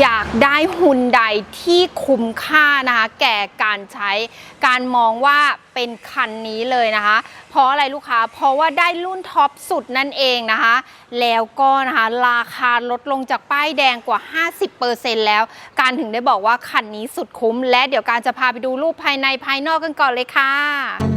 อยากได้หุ่นใดที่คุ้มค่านะคะแก่การใช้การมองว่าเป็นคันนี้เลยนะคะ เพราะอะไรลูกค้าเพราะว่าได้รุ่นท็อปสุดนั่นเองนะคะ แล้วก็นะคะราคาลดลงจากป้ายแดงกว่า 50%แล้ว การถึงได้บอกว่าคันนี้สุดคุ้ม และเดี๋ยวการจะพาไปดูรูปภายในภายนอกกันก่อนเลยค่ะ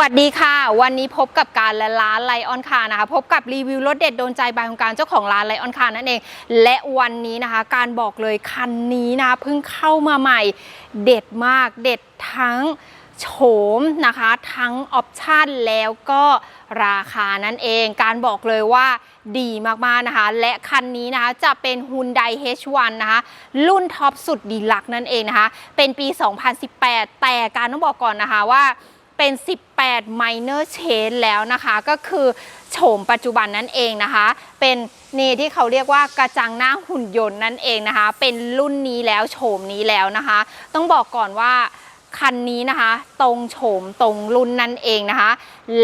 วัสดีค่ะ วันนี้พบกับการและร้านไลออนคานะคะ พบกับรีวิวรถเด็ดโดนใจบายของการเจ้าของร้านไลออนคานั่นเอง และวันนี้นะคะ การบอกเลยคันนี้นะเพิ่งเข้ามาใหม่เด็ดมากเด็ดทั้งโฉมนะคะ ทั้งออปชันแล้วก็ราคานั่นเอง การบอกเลยว่าดีมาก ๆ นะคะ และคันนี้นะคะ จะเป็น Hyundai H1 นะคะ รุ่นท็อปสุดดีลักนั่นเองนะคะ เป็นปี 2018 แต่การต้องบอกก่อนนะคะว่า เป็น 18 minor change แล้วนะคะ ก็คือโฉมปัจจุบันนั่นเองนะคะ เป็นนี่ที่เขาเรียกว่ากระจังหน้าหุ่นยนต์นั่นเองนะคะ เป็นรุ่นนี้แล้วโฉมนี้แล้วนะคะ ต้องบอกก่อนว่า คันนี้นะคะ ตรงโฉมตรงรุ่นนั่นเองนะคะ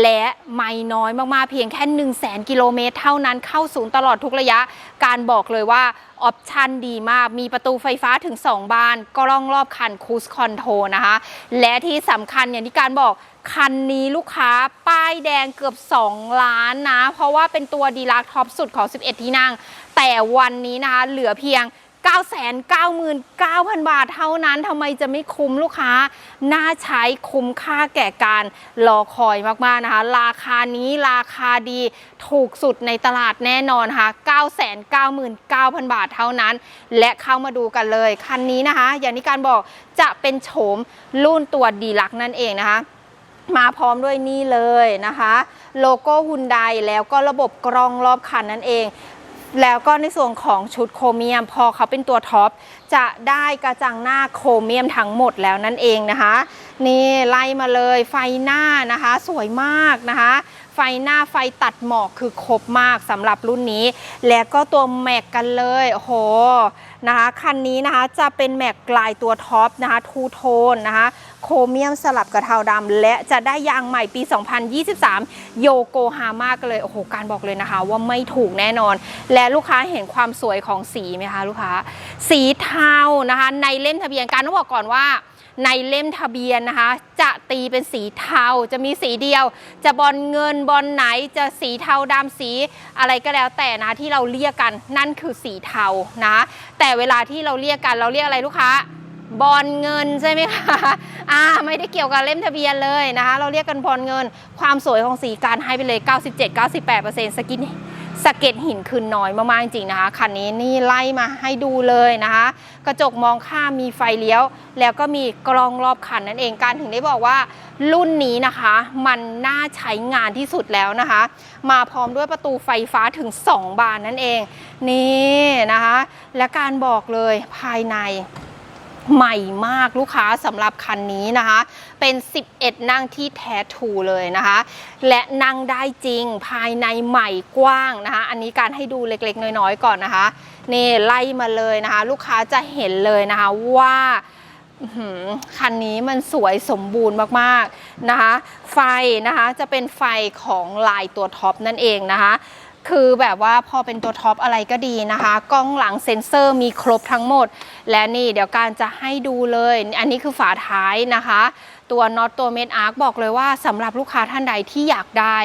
และไม่น้อยมากๆ เพียงแค่ 1 0 0 0 0แกิโลเมตรเท่านั้นเข้าศูนย์ตลอดทุกระยะ การบอกเลยว่าออปชันดีมาก มีประตูไฟฟ้าถึง 2 บานกล้องรอบคันคูสคอนโทรนะคะ และที่สำคัญอย่างที่การบอกคันนี้ลูกค้าป้ายแดงเกือบ 2 ล้านนะ เพราะว่าเป็นตัวดีลักท็อปสุดของ 11 ที่นั่ง แต่วันนี้นะคะเหลือเพียง 999,000 บาทเท่านั้นทำไมจะไม่คุ้มลูกค้า น่าใช้คุ้มค่าแก่การรอคอยมากๆนะคะ ราคานี้ราคาดีถูกสุดในตลาดแน่นอนค่ะ 999,000 บาทเท่านั้น และเข้ามาดูกันเลย คันนี้นะคะ อย่างที่การบอกจะเป็นโฉมรุ่นตัวดีลักนั่นเองนะคะมาพร้อมด้วยนี่เลยนะคะ โลโก้ฮุนไดแล้วก็ระบบกรองรอบคันนั่นเอง แล้วก็ในส่วนของชุดโครเมียม พอเขาเป็นตัวท็อปจะได้กระจังหน้าโครเมียมทั้งหมดแล้วนั่นเองนะคะ นี่ไล่มาเลยไฟหน้านะคะ สวยมากนะคะ ไฟหน้าไฟตัดหมอกคือครบมากสำหรับรุ่นนี้ แล้วก็ตัวแม็กกันเลยโอ้โห นะคะคันนี้นะคะจะเป็นแม็กลายตัวท็อปนะคะทูโทนนะคะโครเมียมสลับกับเทาดำและจะได้ยางใหม่ปี 2023 โยโกฮาม่ากันเลย โอ้โห การบอกเลยนะคะว่าไม่ถูกแน่นอน และลูกค้าเห็นความสวยของสีไหมคะลูกค้า สีเทานะคะในเล่มทะเบียนการต้องบอกก่อนว่า ในเล่มทะเบียนนะคะ จะตีเป็นสีเทาจะมีสีเดียว จะบอลเงินบอลไหนจะสีเทาดำสีอะไรก็แล้วแต่นะที่เราเรียกกันนั่นคือสีเทานะแต่เวลาที่เราเรียกกันเราเรียกอะไรลูกค้าบอลเงินใช่ไหมคะอ่าไม่ได้เกี่ยวกับเล่มทะเบียนเลยนะคะ เราเรียกกันบอลเงิน ความสวยของสีการให้ไปเลย 97-98%สกิน สเก็ตหินคืนน้อยมากๆจริงๆนะคะคันนี้นี่ไล่มาให้ดูเลยนะคะ กระจกมองข้ามมีไฟเลี้ยว แล้วก็มีกล้องรอบคันนั่นเองการถึงได้บอกว่า รุ่นนี้นะคะ มันน่าใช้งานที่สุดแล้วนะคะ มาพร้อมด้วยประตูไฟฟ้าถึง 2 บานนั่นเอง นี่นะคะ และการบอกเลยภายใน ใหม่มากลูกค้าสำหรับคันนี้นะคะ เป็น 11 นั่งที่แท้ถูเลยนะคะ และนั่งได้จริงภายในใหม่กว้างนะคะ อันนี้การให้ดูเล็กๆ น้อยๆ ก่อนนะคะนี่ไล่มาเลยนะคะ ลูกค้าจะเห็นเลยนะคะว่าคันนี้มันสวยสมบูรณ์มากๆนะคะ ไฟนะคะจะเป็นไฟของลายตัวท็อปนั่นเองนะคะคือแบบว่าพอเป็นตัวท็อปอะไรก็ดีนะคะ กล้องหลังเซ็นเซอร์มีครบทั้งหมด และนี่เดี๋ยวการจะให้ดูเลย อันนี้คือฝาท้ายนะคะ ตัวน็อตตัวเมดอาร์คบอกเลยว่าสำหรับลูกค้าท่านใดที่อยากได้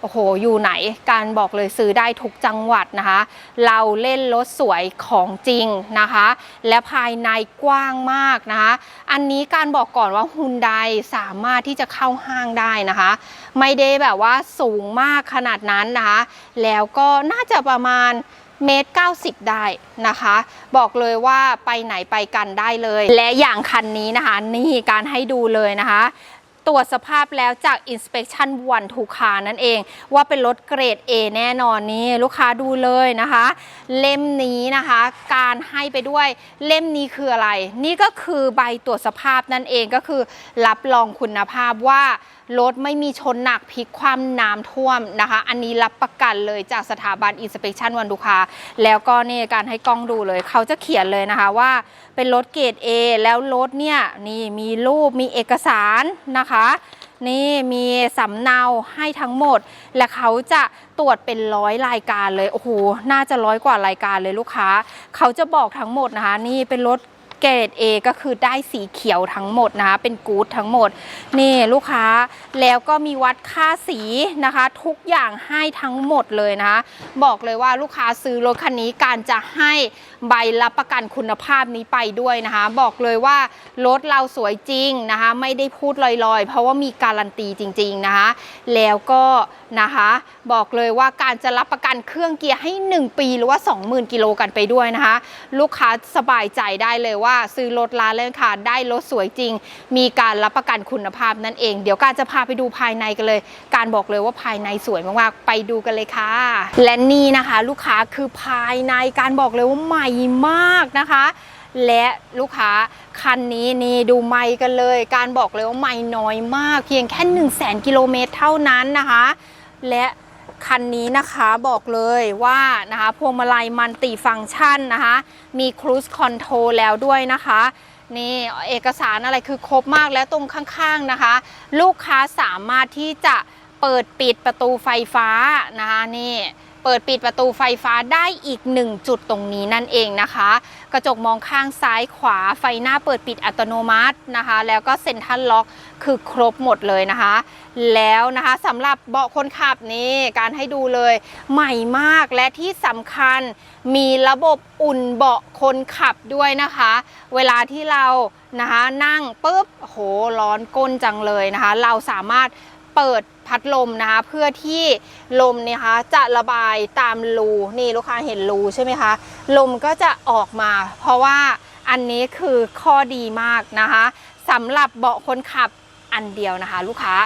โอ้โห อยู่ไหน การบอกเลยซื้อได้ทุกจังหวัดนะคะ เราเล่นรถสวยของจริงนะคะ และภายในกว้างมากนะคะ อันนี้การบอกก่อนว่าฮุนไดสามารถที่จะเข้าห้างได้นะคะ ไม่ได้แบบว่าสูงมากขนาดนั้นนะคะ แล้วก็น่าจะประมาณ เมตร90ได้นะคะ บอกเลยว่าไปไหนไปกันได้เลย และอย่างคันนี้นะคะ นี่การให้ดูเลยนะคะตรวจสภาพแล้วจาก Inspection One to Car นั่นเอง ว่าเป็นรถเกรด A แน่นอนนี่ลูกค้าดูเลยนะคะ เล่มนี้นะคะ การให้ไปด้วยเล่มนี้คืออะไร นี่ก็คือใบตรวจสภาพนั่นเองก็คือ รับรองคุณภาพว่ารถไม่มีชนหนักพลิกความน้ำท่วมนะคะ อันนี้รับประกันเลยจากสถาบัน Inspection วันดูคา แล้วก็นี่การให้กล้องดูเลย เขาจะเขียนเลยนะคะว่าเป็นรถเกรด A แล้วรถเนี่ยนี่มีรูปมีเอกสารนะคะนี่มีสำเนาให้ทั้งหมด และเขาจะตรวจเป็นร้อยรายการเลย โอ้โห น่าจะร้อยกว่ารายการเลยลูกค้า เขาจะบอกทั้งหมดนะคะ นี่เป็นรถ เกรด A ก็คือได้สีเขียวทั้งหมดนะคะเป็นกู๊ดทั้งหมด นี่ลูกค้าแล้วก็มีวัดค่าสีนะคะ ทุกอย่างให้ทั้งหมดเลยนะคะ บอกเลยว่าลูกค้าซื้อรถคันนี้การจะให้ ใบรับประกันคุณภาพนี้ไปด้วยนะคะ บอกเลยว่ารถเราสวยจริงนะคะ ไม่ได้พูดลอยๆ เพราะว่ามีการันตีจริง ๆนะคะ แล้วก็นะคะบอกเลยว่าการจะรับประกันเครื่องเกียร์ให้ 1 ปีหรือว่า 20,000 กิโลกันไปด้วยนะคะ ลูกค้าสบายใจได้เลยว่า ซื้อรถร้านเลยค่ะได้รถสวยจริง มีการรับประกันคุณภาพนั่นเอง เดี๋ยวการจะพาไปดูภายในกันเลย การบอกเลยว่าภายในสวยมากๆไปดูกันเลยค่ะ และนี่นะคะ ลูกค้าคือภายในการบอกเลยว่าใหม่มากนะคะ และลูกค้าคันนี้นี่ดูไม่กันเลย การบอกเลยว่าไม่น้อยมาก เพียงแค่ 1 0 0 0 0แกิโลเมตรเท่านั้นนะคะ และคันนี้นะคะบอกเลยว่านะคะพวงมาลัยมันติฟังก์ชันนะคะ มีครู i คอนโทรแล้วด้วยนะคะนี่เอกสารอะไรคือครบมากและตรงข้างๆนะคะ ลูกค้าสามารถที่จะเปิดปิดประตูไฟฟ้านะคะนี่ เปิดปิดประตูไฟฟ้าได้อีกหนึ่งจุดตรงนี้นั่นเองนะคะ กระจกมองข้างซ้ายขวาไฟหน้าเปิดปิดอัตโนมัตินะคะ แล้วก็เซ็นทรัลล็อกคือครบหมดเลยนะคะ แล้วนะคะสำหรับเบาะคนขับนี่การให้ดูเลยใหม่มากและที่สำคัญมีระบบอุ่นเบาะคนขับด้วยนะคะ เวลาที่เรานะคะนั่งปุ๊บโหร้อนก้นจังเลยนะคะ เราสามารถเปิด พัดลมนะคะ เพื่อที่ลมเนี่ยคะจะระบายตามรูนี่ลูกค้าเห็นรูใช่ไหมคะลมก็จะออกมา เพราะว่าอันนี้คือข้อดีมากนะคะสำหรับเบาะคนขับอันเดียวนะคะ ลูกค้า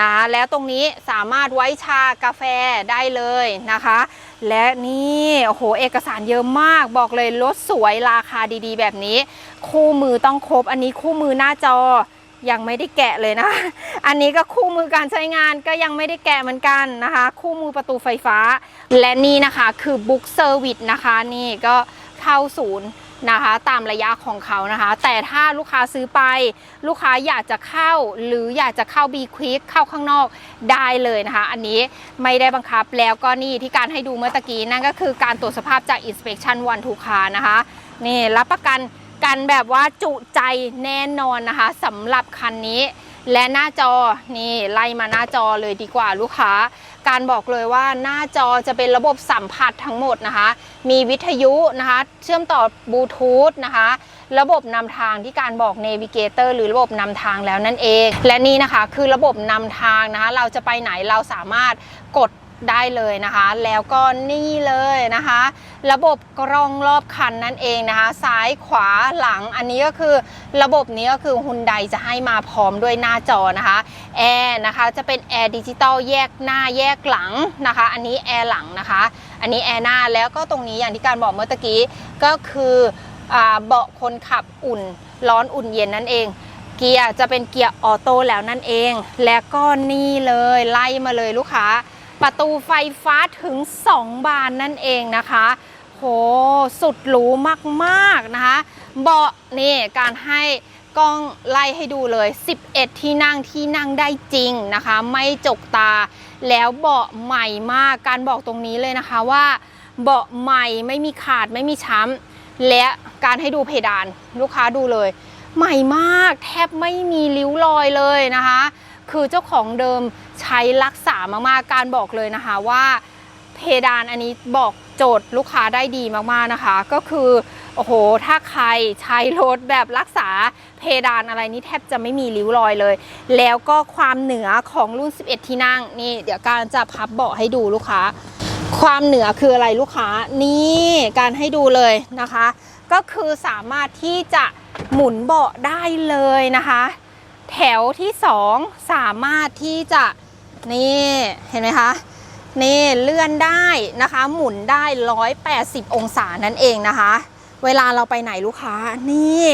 นะแล้วตรงนี้สามารถไว้ชากาแฟได้เลยนะคะ และนี่โอ้โหเอกสารเยอะมากบอกเลยรถสวยราคาดีๆ แบบนี้ คู่มือต้องครบอันนี้คู่มือหน้าจอ ยังไม่ได้แกะเลยนะ อันนี้ก็คู่มือการใช้งานก็ยังไม่ได้แกะเหมือนกันนะคะ คู่มือประตูไฟฟ้า และนี่นะคะคือบุ๊กเซอร์วิสนะคะนี่ก็เข้าศูนย์นะคะตามระยะของเขานะคะ แต่ถ้าลูกค้าซื้อไป ลูกค้าอยากจะเข้าหรืออยากจะเข้า B Quick เข้าข้างนอกได้เลยนะคะ อันนี้ไม่ได้บังคับแล้วก็นี่ที่การให้ดูเมื่อตะกี้นั่นก็คือการตรวจสภาพจาก Inspection One to Car นะคะนี่รับประกัน กันแบบว่าจุใจแน่นอนนะคะสำหรับคันนี้ และหน้าจอนี่ไล่มาหน้าจอเลยดีกว่าลูกค้า การบอกเลยว่าหน้าจอจะเป็นระบบสัมผัสทั้งหมดนะคะ มีวิทยุนะคะ เชื่อมต่อบลูทูธนะคะระบบนำทางที่การบอก Navigator หรือระบบนำทางแล้วนั่นเอง และนี่นะคะคือระบบนำทางนะคะ เราจะไปไหนเราสามารถกด ได้เลยนะคะ แล้วก็นี่เลยนะคะ ระบบกล้องรอบคันนั่นเองนะคะ ซ้ายขวาหลังอันนี้ก็คือระบบนี้ก็คือฮุนไดจะให้มาพร้อมด้วยหน้าจอนะคะแอร์นะคะจะเป็นแอร์ดิจิตอลแยกหน้าแยกหลังนะคะ อันนี้แอร์หลังนะคะ อันนี้แอร์หน้าแล้วก็ตรงนี้อย่างที่การบอกเมื่อตะกี้ก็คือเบาะคนขับอุ่น ร้อนอุ่นเย็นนั่นเองเกียร์จะเป็นเกียร์ออโต้แล้วนั่นเอง และก็นี่เลยไล่มาเลยลูกค้า ประตูไฟฟ้าถึง 2 บานนั่นเองนะคะ โห สุดหรูมากๆนะคะ เบาะนี่การให้กล้องไล่ให้ดูเลย 11 ที่นั่งที่นั่งได้จริงนะคะ ไม่จกตา แล้วเบาะใหม่มาก การบอกตรงนี้เลยนะคะว่าเบาะใหม่ไม่มีขาดไม่มีช้ำ และการให้ดูเพดานลูกค้าดูเลย ใหม่มากแทบไม่มีริ้วรอยเลยนะคะ คือเจ้าของเดิมใช้รักษามากๆการบอกเลยนะคะว่าเพดานอันนี้บอกโจทย์ลูกค้าได้ดีมากๆนะคะ ก็คือโอ้โห ถ้าใครใช้รถแบบรักษาเพดานอะไรนี่แทบจะไม่มีริ้วรอยเลย แล้วก็ความเหนือของรุ่น 11 ที่นั่งนี่เดี๋ยวการจะพับเบาะให้ดูลูกค้า ความเหนือคืออะไรลูกค้านี่การให้ดูเลยนะคะ ก็คือสามารถที่จะหมุนเบาะได้เลยนะคะ แถวที่ 2 สามารถที่จะนี่เห็นไหมคะนี่เลื่อนได้นะคะ หมุนได้ 180 องศานั่นเองนะคะ เวลาเราไปไหนลูกค้านี่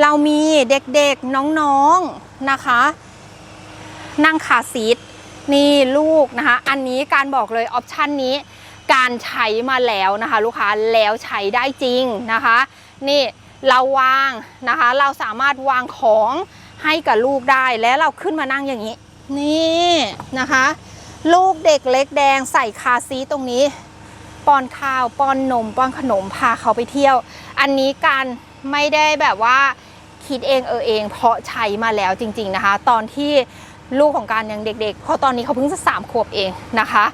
เรามีเด็กๆน้องๆนะคะ นั่งคาซีทนี่ลูกนะคะ อันนี้การบอกเลยออปชันนี้การใช้มาแล้วนะคะ ลูกค้าแล้วใช้ได้จริงนะคะ นี่เราวางนะคะ เราสามารถวางของ ให้กับลูกได้แล้วเราขึ้นมานั่งอย่างนี้ นี่นะคะ ลูกเด็กเล็กแดงใส่คาซีตรงนี้ป้อนข้าวป้อนนมป้อนขนมพาเขาไปเที่ยว อันนี้การไม่ได้แบบว่าคิดเองเออเอง เพราะใช้มาแล้วจริง ๆนะคะ ตอนที่ลูกของการยังเด็กๆ เพราะตอนนี้เขาเพิ่งจะสามขวบเองนะคะ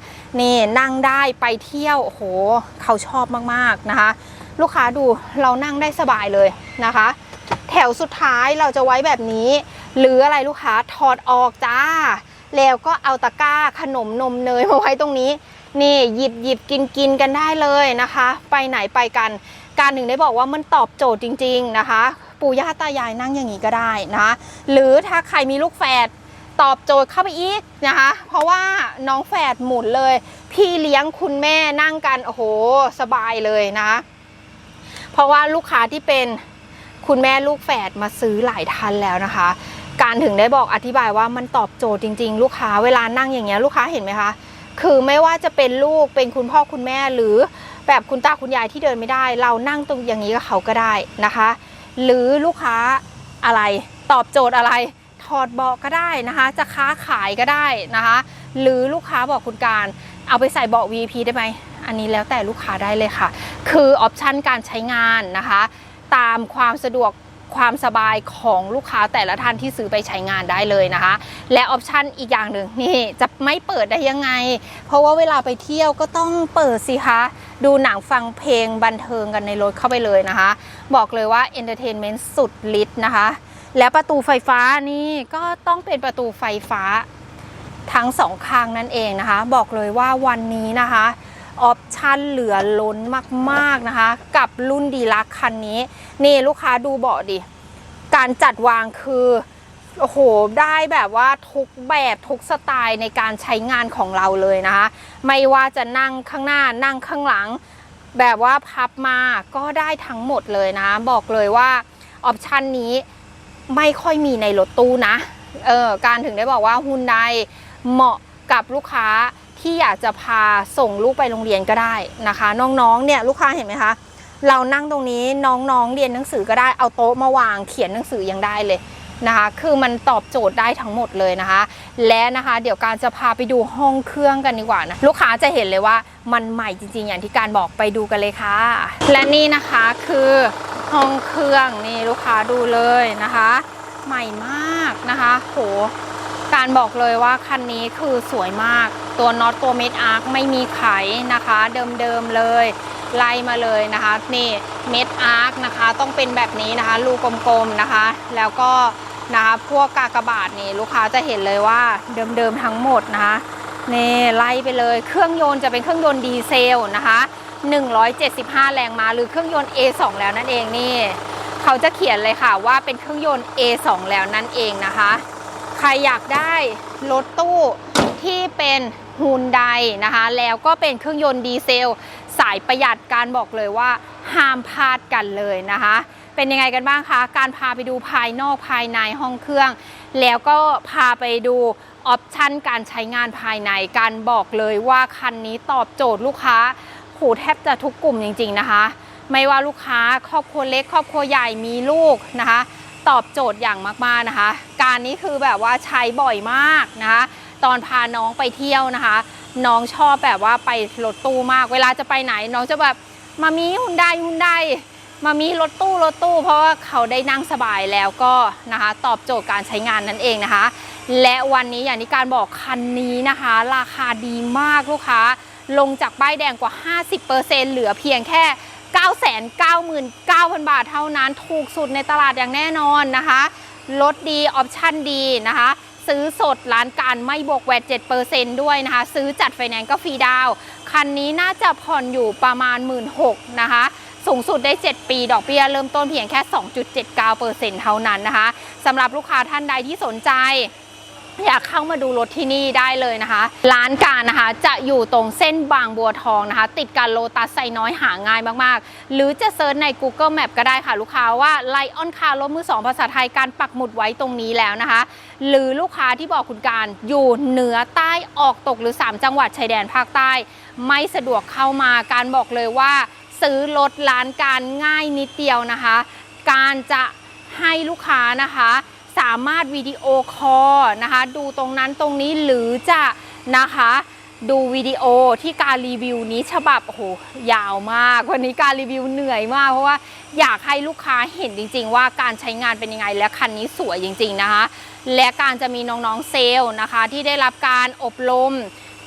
นี่นั่งได้ไปเที่ยวโอ้โหเขาชอบมากๆนะคะ ลูกค้าดูเรานั่งได้สบายเลยนะคะ แถวสุดท้ายเราจะไว้แบบนี้ หรืออะไรลูกค้าถอดออกจ้า แล้วก็เอาตะกร้าขนมนมเนยมาไว้ตรงนี้ นี่หยิบหยิบกินกินกันได้เลยนะคะ ไปไหนไปกัน การถึงได้บอกว่ามันตอบโจทย์จริง ๆนะคะ ปู่ย่าตายายนั่งอย่างนี้ก็ได้นะ หรือถ้าใครมีลูกแฝดตอบโจทย์เข้าไปอีกนะคะ เพราะว่าน้องแฝดหมุนเลย พี่เลี้ยงคุณแม่นั่งกัน โอ้โห สบายเลยนะ เพราะว่าลูกค้าที่เป็น คุณแม่ลูกแฝดมาซื้อหลายทันแล้วนะคะ การถึงได้บอกอธิบายว่ามันตอบโจทย์จริง ๆ ลูกค้าเวลานั่งอย่างเงี้ยลูกค้าเห็นไหมคะ คือไม่ว่าจะเป็นลูกเป็นคุณพ่อคุณแม่หรือแบบคุณตาคุณยายที่เดินไม่ได้ เรานั่งตรงอย่างนี้กับเขาก็ได้นะคะ หรือลูกค้าอะไรตอบโจทย์อะไรถอดเบาะก็ได้นะคะ จะค้าขายก็ได้นะคะ หรือลูกค้าบอกคุณการเอาไปใส่เบาะ VIP ได้ไหมอันนี้แล้วแต่ลูกค้าได้เลยค่ะ คือออปชันการใช้งานนะคะ ตามความสะดวกความสบายของลูกค้าแต่ละท่านที่ซื้อไปใช้งานได้เลยนะคะ และออปชันอีกอย่างหนึ่งนี่จะไม่เปิดได้ยังไง เพราะว่าเวลาไปเที่ยวก็ต้องเปิดสิคะ ดูหนังฟังเพลงบันเทิงกันในรถเข้าไปเลยนะคะ บอกเลยว่าเอนเตอร์เทนเมนต์สุดฤทธิ์นะคะ และประตูไฟฟ้านี่ก็ต้องเป็นประตูไฟฟ้าทั้งสองข้างนั่นเองนะคะ บอกเลยว่าวันนี้นะคะ ออปชันเหลือล้นมากๆนะคะ กับรุ่นดีลักคันนี้ นี่ลูกค้าดูเบาะดิ การจัดวางคือโอ้โห ได้แบบว่าทุกแบบทุกสไตล์ในการใช้งานของเราเลยนะคะ ไม่ว่าจะนั่งข้างหน้านั่งข้างหลัง แบบว่าพับมาก็ได้ทั้งหมดเลยนะ บอกเลยว่าออปชันนี้ไม่ค่อยมีในรถตู้นะ เออการถึงได้บอกว่าฮุนไดเหมาะกับลูกค้า ที่อยากจะพาส่งลูกไปโรงเรียนก็ได้นะคะ น้องๆเนี่ยลูกค้าเห็นไหมคะเรานั่งตรงนี้น้องๆเรียนหนังสือก็ได้เอาโต๊ะมาวางเขียนหนังสือยังได้เลยนะคะคือมันตอบโจทย์ได้ทั้งหมดเลยนะคะ และนะคะเดี๋ยวการจะพาไปดูห้องเครื่องกันดีกว่านะลูกค้าจะเห็นเลยว่ามันใหม่จริง ๆ อย่างที่การบอกไปดูกันเลยค่ะ และนี่นะคะคือห้องเครื่องนี่ลูกค้าดูเลยนะคะ ใหม่มากนะคะโห การบอกเลยว่าคันนี้คือสวยมาก ตัวน็อตตัวเม็ดอาร์คไม่มีไขนะคะ เดิมๆเลยไล่มาเลยนะคะนี่เม็ดอาร์คนะคะ ต้องเป็นแบบนี้นะคะรูกลมๆนะคะ แล้วก็นะคะพวกกากบาทนี่ลูกค้าจะเห็นเลยว่าเดิมๆทั้งหมดนะคะนี่ไล่ไปเลยเครื่องยนต์จะเป็นเครื่องยนต์ดีเซลนะคะ175 แรงม้าหรือเครื่องยนต์ A2 แล้วนั่นเองนี่ เขาจะเขียนเลยค่ะว่าเป็นเครื่องยนต์ A2 แล้วนั่นเองนะคะ ใครอยากได้รถตู้ที่เป็นฮุนไดนะคะ แล้วก็เป็นเครื่องยนต์ดีเซล สายประหยัดการบอกเลยว่าห้ามพลาดกันเลยนะคะ เป็นยังไงกันบ้างคะ การพาไปดูภายนอกภายในห้องเครื่อง แล้วก็พาไปดูออปชันการใช้งานภายในการบอกเลยว่าคันนี้ตอบโจทย์ลูกค้าโหแทบจะทุกกลุ่มจริง ๆนะคะ ไม่ว่าลูกค้าครอบครัวเล็ก ครอบครัวใหญ่มีลูกนะคะ ตอบโจทย์อย่างมากๆนะคะ การนี้คือแบบว่าใช้บ่อยมากนะคะ ตอนพาน้องไปเที่ยวนะคะ น้องชอบแบบว่าไปรถตู้มาก เวลาจะไปไหน น้องจะแบบมามีหุ่นได้หุ่นได้มามีรถตู้รถตู้ เพราะว่าเขาได้นั่งสบายแล้วก็นะคะ ตอบโจทย์การใช้งานนั่นเองนะคะ และวันนี้อย่างที่การบอกคันนี้นะคะ ราคาดีมากลูกค้าลงจากป้ายแดงกว่า 50%เหลือเพียงแค่ 999,000 บาทเท่านั้น ถูกสุดในตลาดอย่างแน่นอนนะคะลดดี ออปชั่นดีนะคะ ซื้อสดร้านการไม่บวกแวด7%ด้วยนะคะ ซื้อจัดไฟแนนซ์ก็ฟรีดาว คันนี้น่าจะผ่อนอยู่ประมาณ 1 6ื่นนะคะสูงสุดได้ 7 ปี ดอกเบี้ยเริ่มต้นเพียงแค่ 2.79%เท่านั้นนะคะสำหรับลูกค้าท่านใดที่สนใจ อยากเข้ามาดูรถที่นี่ได้เลยนะคะ ร้านการนะคะจะอยู่ตรงเส้นบางบัวทองนะคะ ติดกับโลตัสไซน้อยหาง่ายมากๆ หรือจะเซิร์ชใน Google Map ก็ได้ค่ะลูกค้าว่าไลออนคาร์รถมือสองภาษาไทยการปักหมุดไว้ตรงนี้แล้วนะคะ หรือลูกค้าที่บอกคุณการอยู่เหนือใต้ออกตกหรือ 3 จังหวัดชายแดนภาคใต้ ไม่สะดวกเข้ามาการบอกเลยว่าซื้อรถร้านการง่ายนิดเดียวนะคะ การจะให้ลูกค้านะคะ สามารถวิดีโอคอลนะคะดูตรงนั้นตรงนี้หรือจะนะคะดูวิดีโอที่การรีวิวนี้ฉบับโอ้โหยาวมาก วันนี้การรีวิวเหนื่อยมาก เพราะว่าอยากให้ลูกค้าเห็นจริง ๆ ว่าการใช้งานเป็นยังไงและคันนี้สวยจริง ๆนะคะ และการจะมีน้องๆเซลล์นะคะที่ได้รับการอบรม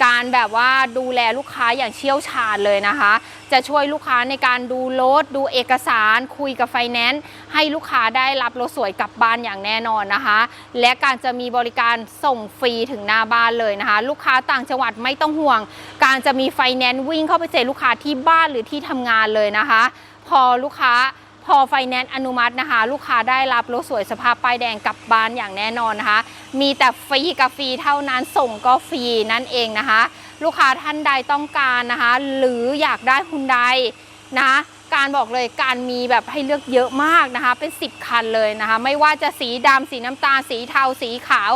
การแบบว่าดูแลลูกค้าอย่างเชี่ยวชาญเลยนะคะ จะช่วยลูกค้าในการดูรถดูเอกสารคุยกับไฟแนนซ์ให้ลูกค้าได้รับรถสวยกลับบ้านอย่างแน่นอนนะคะ และการจะมีบริการส่งฟรีถึงหน้าบ้านเลยนะคะ ลูกค้าต่างจังหวัดไม่ต้องห่วง การจะมีไฟแนนซ์วิ่งเข้าไปเจอลูกค้าที่บ้านหรือที่ทำงานเลยนะคะ พอลูกค้า พอไฟแนนซ์อนุมัตินะคะ ลูกค้าได้รับรถสวยสภาพป้ายแดงกลับบ้านอย่างแน่นอนนะคะ มีแต่ฟรีกับฟรีเท่านั้นส่งก็ฟรีนั่นเองนะคะ ลูกค้าท่านใดต้องการนะคะ หรืออยากได้คุณใดนะการบอกเลยการมีแบบให้เลือกเยอะมากนะคะ เป็น 10 คันเลยนะคะ ไม่ว่าจะสีดำสีน้ำตาลสีเทาสีขาว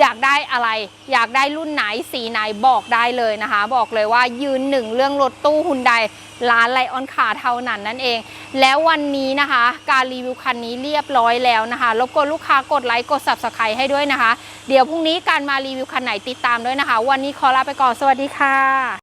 อยากได้อะไร อยากได้รุ่นไหนสีไหนบอกได้เลยนะคะ บอกเลยว่ายืนหนึ่งเรื่องรถตู้ฮุนไดร้านไลออนขาเท่านั้นนั่นเอง แล้ววันนี้นะคะ การรีวิวคันนี้เรียบร้อยแล้วนะคะรบกวนลูกค้ากดไลค์กด subscribe ให้ด้วยนะคะ เดี๋ยวพรุ่งนี้การมารีวิวคันไหนติดตามด้วยนะคะ วันนี้ขอลาไปก่อนสวัสดีค่ะ